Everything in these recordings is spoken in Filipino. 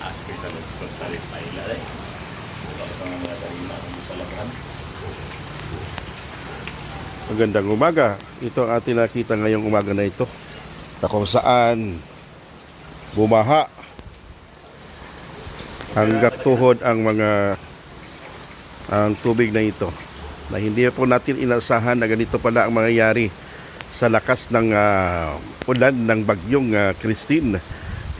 hospital of Costaris eh. Wala pa nga mga tarima ang sa. Magandang umaga. Ito ang ating nakita ngayong umaga na ito. Na kung saan bumaha hanggat tuhod ang mga ang tubig na ito. Na hindi po natin inasahan na ganito pala ang mangyayari sa lakas ng ah, ulan ng bagyong ah, Christine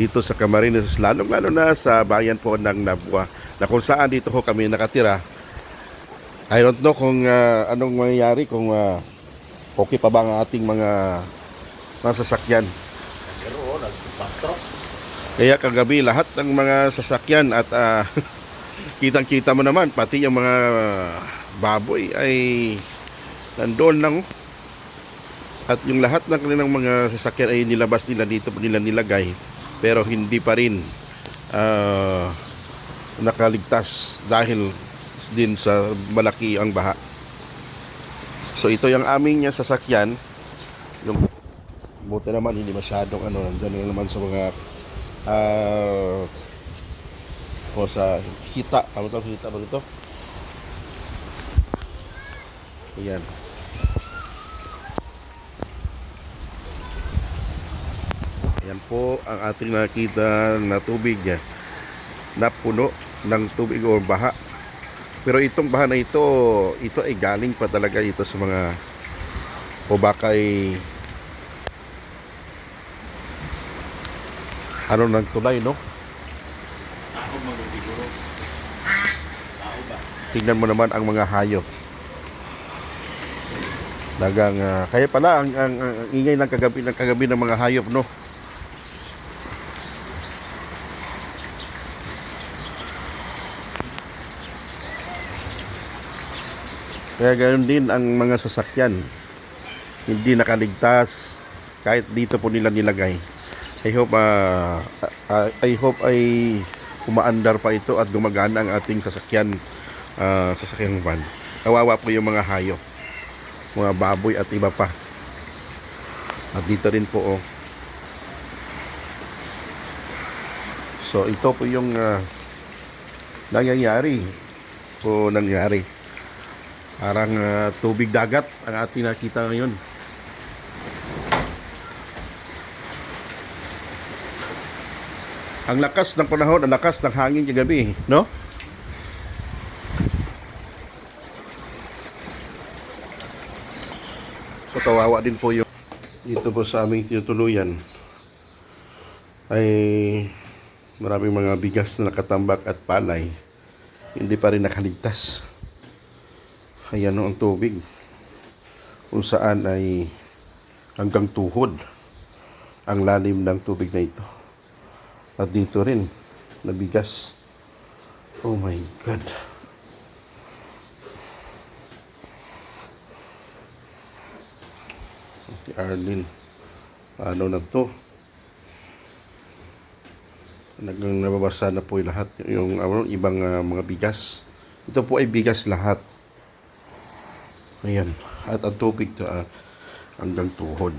dito sa Camarines, lalong-lalo na sa bayan po ng Nabua na kung saan dito ho kami nakatira I don't know kung ah, anong mangyayari kung ah, okay pa ba ang ating mga mga sasakyan. Pero oh. Kaya kagabi lahat ng mga sasakyan at ah, kitang-kita mo naman pati yung mga baboy ay nandoon lang. oh. At yung lahat ng kanilang mga sasakyan ay nilabas nila dito nila nilagay pero hindi pa rin ah, nakaligtas dahil din sa malaki ang baha. So ito yung aming uh, sasakyan. Yung buti naman hindi masyadong ano nandiyan naman sa mga ah o sa hita. Ano tawag hita ba ito? Ayan. Ayan po ang ating nakita na tubig na puno ng tubig o baha. Pero itong baha na ito, ito ay galing pa talaga ito sa mga o baka ay ano ng tulay, no? Ako magsiguro. Tao ba? Tingnan mo naman ang mga hayop. Dagang, ah, kaya pala ang, ang, ang ingay ng kagabi, ng kagabi ng mga hayop, no? Kaya ganoon din ang mga sasakyan. Hindi nakaligtas kahit dito po nila nilagay. I hope ah, ah, I hope ay umaandar pa ito at gumagana ang ating sasakyan ah, sasakyang van. Kawawa po yung mga hayop, mga baboy at iba pa. At dito rin po oh. So ito po yung ah, nangyayari po nangyari. Parang ah, tubig dagat ang ating nakita ngayon. Ang lakas ng panahon, ang lakas ng hangin kagabi, no? So kawawa din po yung dito po sa aming tinutuluyan ay maraming mga bigas na nakatambak at palay hindi pa rin nakaligtas. Ayan ang tubig kung saan ay hanggang tuhod ang lalim ng tubig na ito. At dito rin, nabigas. Oh my God. Si Arlene, ano na to? Nababasa na po yung lahat yung ano, ibang ah, mga bigas. Ito po ay bigas lahat. Ayan. At ang tubig to ah, hanggang tuhod.